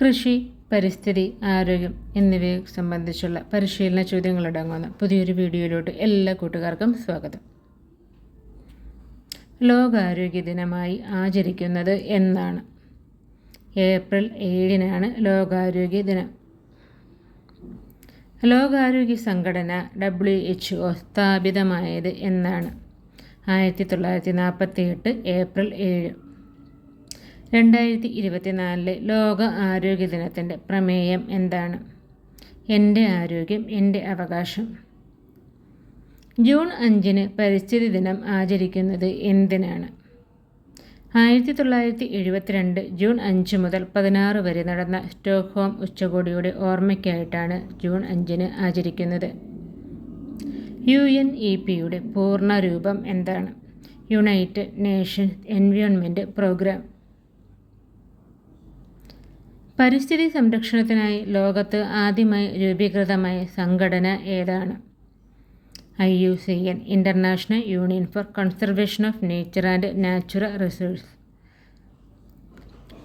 കൃഷി പരിസ്ഥിതി ആരോഗ്യം എന്നിവയെ സംബന്ധിച്ചുള്ള പരിശീലന ചോദ്യങ്ങളടങ്ങുന്ന പുതിയൊരു വീഡിയോയിലോട്ട് എല്ലാ കൂട്ടുകാർക്കും സ്വാഗതം. ലോകാരോഗ്യ ദിനമായി ആചരിക്കുന്നത് എന്നാണ്. ഏപ്രിൽ ഏഴിനാണ് ലോകാരോഗ്യ ദിനം. ലോകാരോഗ്യ സംഘടന ഡബ്ല്യു എച്ച് ഒ സ്ഥാപിതമായത് എന്നാണ്. ആയിരത്തി തൊള്ളായിരത്തി നാൽപ്പത്തി എട്ട് ഏപ്രിൽ ഏഴ്. രണ്ടായിരത്തി ഇരുപത്തിനാലിലെ ലോക ആരോഗ്യ ദിനത്തിന്റെ പ്രമേയം എന്താണ്? എന്റെ ആരോഗ്യം എന്റെ അവകാശം. ജൂൺ അഞ്ചിന് പരിസ്ഥിതി ദിനം ആചരിക്കുന്നത് എന്തിനാണ്? ആയിരത്തി തൊള്ളായിരത്തി എഴുപത്തിരണ്ട് ജൂൺ അഞ്ച് മുതൽ പതിനാറ് വരെ നടന്ന സ്റ്റോക്ക്ഹോം ഉച്ചകോടിയുടെ ഓർമ്മയ്ക്കായിട്ടാണ് ജൂൺ അഞ്ചിന് ആചരിക്കുന്നത്. യു എൻ ഇ പിയുടെ പൂർണ രൂപം എന്താണ്? United Nations Environment Programme. പരിസ്ഥിതി സംരക്ഷണത്തിനായി ലോകത്ത് ആദ്യമായി രൂപീകൃതമായ സംഘടന ഏതാണ്? I U C N International Union for Conservation of Nature and Natural Resource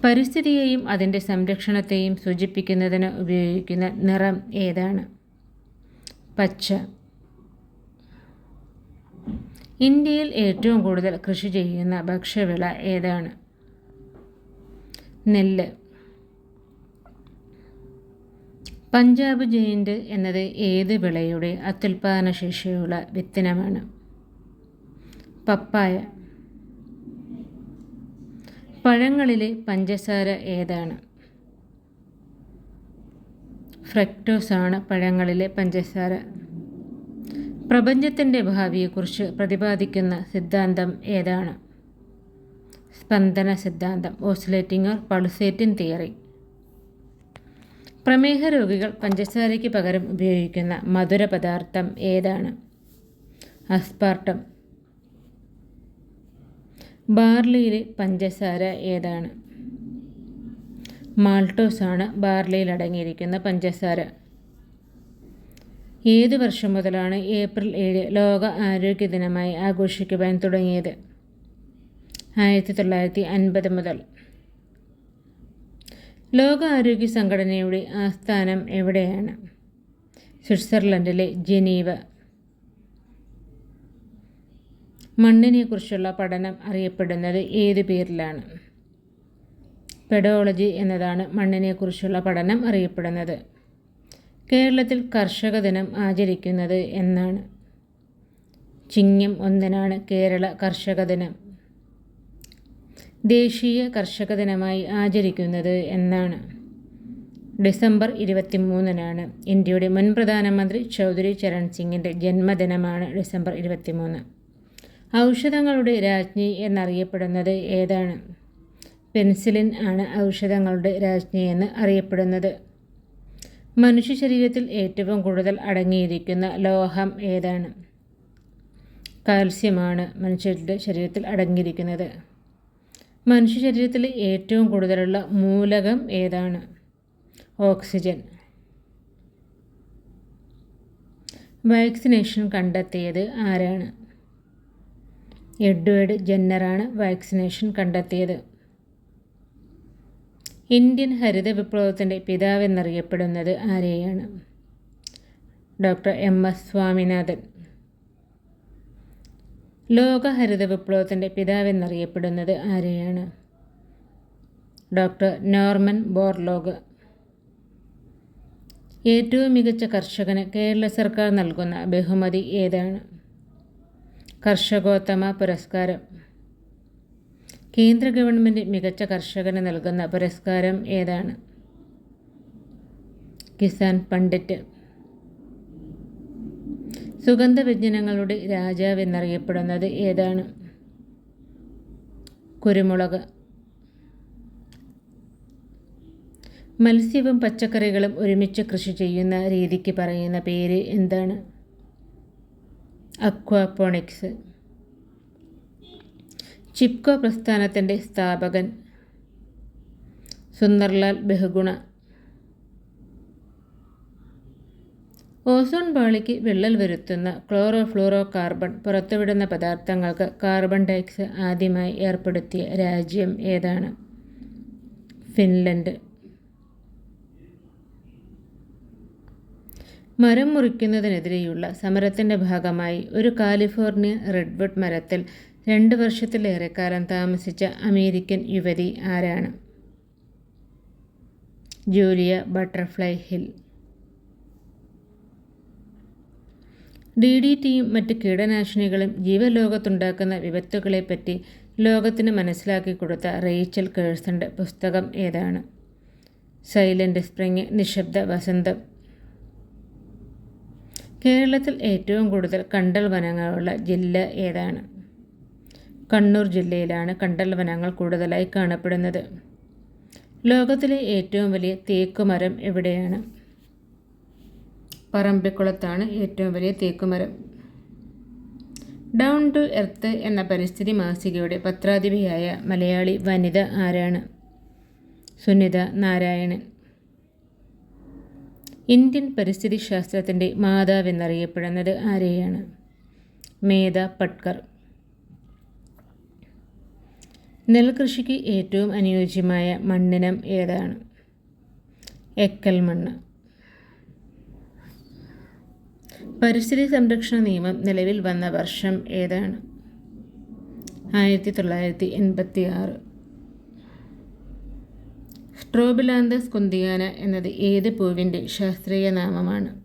പരിസ്ഥിതിയെയും അതിന്റെ സംരക്ഷണത്തെയും സൂചിപ്പിക്കുന്നതിന് ഉപയോഗിക്കുന്ന നിറം ഏതാണ്? പച്ച. ഇന്ത്യയിൽ ഏറ്റവും കൂടുതൽ കൃഷി ചെയ്യുന്ന ഭക്ഷ്യവിള ഏതാണ്? നെല്ല്. പഞ്ചാബ് ജയിന്റ് എന്നത് ഏത് വിളയുടെ അത്യുൽപാദന ശേഷിയുള്ള വിത്തിനമാണ്? പപ്പായ. പഴങ്ങളിലെ പഞ്ചസാര ഏതാണ്? ഫ്രക്ടോസ് ആണ് പഴങ്ങളിലെ പഞ്ചസാര. പ്രപഞ്ചത്തിന്റെ ഭാവിയെക്കുറിച്ച് പ്രതിപാദിക്കുന്ന സിദ്ധാന്തം ഏതാണ്? സ്പന്ദന സിദ്ധാന്തം ഓസിലേറ്റിംഗ് ഓർ പൾസേറ്റിംഗ് തിയറി. പ്രമേഹ രോഗികൾ പഞ്ചസാരയ്ക്ക് പകരം ഉപയോഗിക്കുന്ന മധുര പദാർത്ഥം ഏതാണ്? അസ്പാർട്ടം. ബാർലിയിലെ പഞ്ചസാര ഏതാണ്? മാൾട്ടോസ് ആണ് ബാർലിയിൽ അടങ്ങിയിരിക്കുന്ന പഞ്ചസാര. ഏത് വർഷം മുതലാണ് ഏപ്രിൽ ഏഴ് ലോക ആരോഗ്യ ദിനമായി ആഘോഷിക്കുവാൻ തുടങ്ങിയത്? ആയിരത്തി തൊള്ളായിരത്തി അൻപത് മുതൽ ലോകാരോഗ്യ സംഘടനയുടെ ആസ്ഥാനം എവിടെയാണ്? സ്വിറ്റ്സർലൻഡിലെ ജനീവ. മണ്ണിനെക്കുറിച്ചുള്ള പഠനം അറിയപ്പെടുന്നത് ഏത് പേരിലാണ്? പെഡോളജി എന്നതാണ് മണ്ണിനെക്കുറിച്ചുള്ള പഠനം അറിയപ്പെടുന്നത്. കേരളത്തിൽ കർഷക ദിനം ആചരിക്കുന്നത് എന്നാണ്. ചിങ്ങം ഒന്നിനാണ് കേരള കർഷക ദിനം. ദേശീയ കർഷക ദിനമായി ആചരിക്കുന്നത് എന്നാണ്. ഡിസംബർ ഇരുപത്തിമൂന്നിനാണ് ഇന്ത്യയുടെ മുൻ പ്രധാനമന്ത്രി ചൗധരി ചരൺ സിംഗിന്റെ ജന്മദിനമാണ് ഡിസംബർ ഇരുപത്തിമൂന്ന്. ഔഷധങ്ങളുടെ രാജ്ഞി എന്നറിയപ്പെടുന്നത് ഏതാണ്? പെൻസിലിൻ ആണ് ഔഷധങ്ങളുടെ രാജ്ഞി എന്ന് അറിയപ്പെടുന്നത്. മനുഷ്യ ശരീരത്തിൽ ഏറ്റവും കൂടുതൽ അടങ്ങിയിരിക്കുന്ന ലോഹം ഏതാണ്? കാൽസ്യമാണ് മനുഷ്യരുടെ ശരീരത്തിൽ അടങ്ങിയിരിക്കുന്നത്. മനുഷ്യ ശരീരത്തിൽ ഏറ്റവും കൂടുതലുള്ള മൂലകം ഏതാണ്? ഓക്സിജൻ. വാക്സിനേഷൻ കണ്ടെത്തിയത് ആരാണ്? എഡ്വേർഡ് ജെന്നറാണ് വാക്സിനേഷൻ കണ്ടെത്തിയത്. ഇന്ത്യൻ ഹരിത വിപ്ലവത്തിന്റെ പിതാവെന്നറിയപ്പെടുന്നത് ആരെയാണ്? Doctor M S Swaminathan. ലോക ഹരിത വിപ്ലവത്തിന്റെ പിതാവെന്നറിയപ്പെടുന്നത് ആരെയാണ്? Doctor Norman Borlaug. ഏറ്റവും മികച്ച കർഷകന് കേരള സർക്കാർ നൽകുന്ന ബഹുമതി ഏതാണ്? കർഷകോത്തമ പുരസ്കാരം. കേന്ദ്ര ഗവൺമെന്റ് മികച്ച കർഷകന് നൽകുന്ന പുരസ്കാരം ഏതാണ്? കിസാൻ പണ്ഡിറ്റ് സുഗന്ധവ്യഞ്ജനങ്ങളുടെ രാജാവ് എന്നറിയപ്പെടുന്നത് ഏതാണ്? കുരുമുളക്. മത്സ്യവും പച്ചക്കറികളും ഒരുമിച്ച് കൃഷി ചെയ്യുന്ന രീതിക്ക് പറയുന്ന പേര് എന്താണ്? അക്വാപോണിക്സ്. ചിപ്കോ പ്രസ്ഥാനത്തിന്റെ സ്ഥാപകൻ സുന്ദർലാൽ ബഹുഗുണ. ഓസോൺ പാളിക്ക് വിള്ളൽ വരുത്തുന്ന ക്ലോറോ ഫ്ലൂറോ കാർബൺ പുറത്തുവിടുന്ന പദാർത്ഥങ്ങൾക്ക് കാർബൺ ഡയോക്സ് ആദ്യമായി ഏർപ്പെടുത്തിയ രാജ്യം ഏതാണ്? ഫിൻലൻഡ്. മരം മുറിക്കുന്നതിനെതിരെയുള്ള സമരത്തിന്റെ ഭാഗമായി ഒരു കാലിഫോർണിയ റെഡ്വുഡ് മരത്തിൽ രണ്ട് വർഷത്തിലേറെക്കാലം താമസിച്ച അമേരിക്കൻ യുവതി ആരാണ്? Julia Butterfly Hill. D D ടിയും മറ്റ് കീടനാശിനികളും ജീവലോകത്തുണ്ടാക്കുന്ന വിപത്തുകളെപ്പറ്റി ലോകത്തിന് മനസ്സിലാക്കി കൊടുത്ത റേച്ചൽ കേഴ്സന്റെ പുസ്തകം ഏതാണ്? സൈലന്റ് സ്പ്രിങ് നിശബ്ദ വസന്തം. കേരളത്തിൽ ഏറ്റവും കൂടുതൽ കണ്ടൽ വനങ്ങളുള്ള ജില്ല ഏതാണ്? കണ്ണൂർ ജില്ലയിലാണ് കണ്ടൽ വനങ്ങൾ കൂടുതലായി കാണപ്പെടുന്നത്. ലോകത്തിലെ ഏറ്റവും വലിയ തേക്കുമരം എവിടെയാണ്? പറമ്പിക്കുളത്താണ് ഏറ്റവും വലിയ തേക്കുമരം. ഡൗൺ ടു എർത്ത് എന്ന പരിസ്ഥിതി മാസികയുടെ പത്രാധിപയായ മലയാളി വനിത ആരാണ്? സുനിത നാരായണൻ. ഇന്ത്യൻ പരിസ്ഥിതി ശാസ്ത്രത്തിന്റെ മാതാവെന്നറിയപ്പെടുന്നത് ആരെയാണ്? മേധ പട്കർ. നെൽകൃഷിക്ക് ഏറ്റവും അനുയോജ്യമായ മണ്ണിനം ഏതാണ്? എക്കൽ മണ്ണ്. പരിസ്ഥിതി സംരക്ഷണ നിയമം നിലവിൽ വന്ന വർഷം ഏതാണ്? ആയിരത്തി തൊള്ളായിരത്തി എൺപത്തി ആറ് സ്ട്രോബിലാന്തസ് കുന്തിയാന എന്നത് ഏത് പൂവിന്റെ ശാസ്ത്രീയ നാമമാണ്?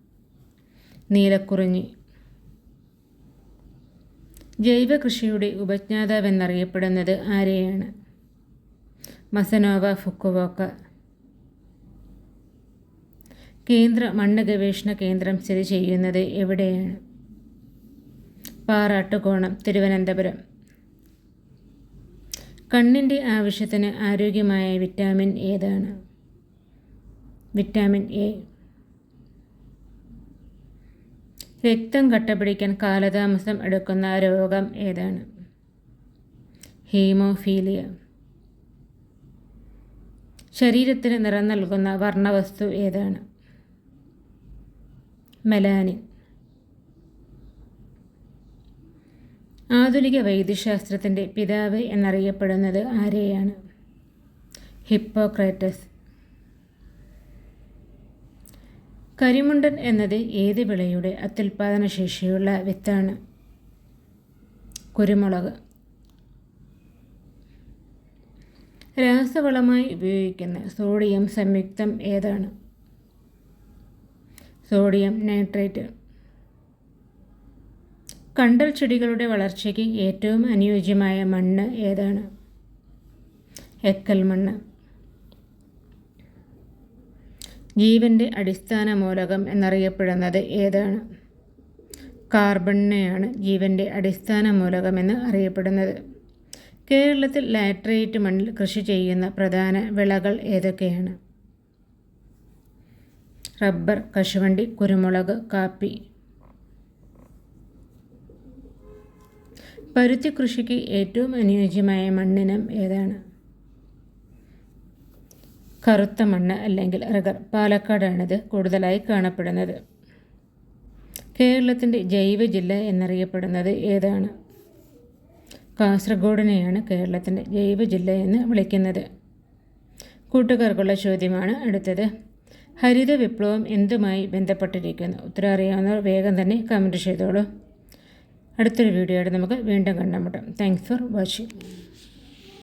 നീലക്കുറിഞ്ഞി. ജൈവ കൃഷിയുടെ ഉപജ്ഞാതാവെന്നറിയപ്പെടുന്നത് ആരെയാണ്? മസനോവ ഫുക്കുവോക്ക. കേന്ദ്ര മണ്ണ് ഗവേഷണ കേന്ദ്രം സ്ഥിതി ചെയ്യുന്നത് എവിടെയാണ്? പാറാട്ടുകോണം തിരുവനന്തപുരം. കണ്ണിന്റെ ആവശ്യത്തിന് ആരോഗ്യമായ വിറ്റാമിൻ ഏതാണ്? Vitamin A. രക്തം കട്ടപിടിക്കാൻ കാലതാമസം എടുക്കുന്ന രോഗം ഏതാണ്? ഹീമോഫീലിയ. ശരീരത്തിന് നിറം നൽകുന്ന വർണവസ്തു ഏതാണ്? മെലാനിൻ. ആധുനിക വൈദ്യശാസ്ത്രത്തിന്റെ പിതാവ് എന്നറിയപ്പെടുന്നത് ആരെയാണ്? ഹിപ്പോക്രാറ്റസ്. കരിമുണ്ടൻ എന്നത് ഏത് വിളയുടെ അത്യുൽപാദന ശേഷിയുള്ള വിത്താണ്? കുരുമുളക്. രാസവളമായി ഉപയോഗിക്കുന്ന സോഡിയം സംയുക്തം ഏതാണ്? Sodium nitrate. കണ്ടൽ ചെടികളുടെ വളർച്ചയ്ക്ക് ഏറ്റവും അനുയോജ്യമായ മണ്ണ് ഏതാണ്? എക്കൽ മണ്ണ്. ജീവന്റെ അടിസ്ഥാന മൂലകം എന്നറിയപ്പെടുന്നത് ഏതാണ്? കാർബണിനെയാണ് ജീവന്റെ അടിസ്ഥാന മൂലകമെന്ന് അറിയപ്പെടുന്നത്. കേരളത്തിൽ ലാറ്ററേറ്റ് മണ്ണിൽ കൃഷി ചെയ്യുന്ന പ്രധാന വിളകൾ ഏതൊക്കെയാണ്? റബ്ബർ കശുവണ്ടി കുരുമുളക് കാപ്പി. പരുത്തി കൃഷിക്ക് ഏറ്റവും അനുയോജ്യമായ മണ്ണിനം ഏതാണ്? കറുത്ത മണ്ണ് അല്ലെങ്കിൽ റഗർ പാലക്കാടാണിത് കൂടുതലായി കാണപ്പെടുന്നത്. കേരളത്തിന്റെ ജൈവ ജില്ല എന്നറിയപ്പെടുന്നത് ഏതാണ്? കാസർഗോഡിനെയാണ് കേരളത്തിന്റെ ജൈവ ജില്ല എന്ന് വിളിക്കുന്നത്. കൂട്ടുകാർക്കുള്ള ചോദ്യമാണ് അടുത്തത്. ഹരിത വിപ്ലവം എന്തുമായി ബന്ധപ്പെട്ടിരിക്കുന്നു? ഉത്തരം അറിയാവുന്നവർ വേഗം തന്നെ കമന്റ് ചെയ്തോളൂ. അടുത്തൊരു വീഡിയോയുടെ നമുക്ക് വീണ്ടും കണ്ടുമുട്ടാം. Thanks for watching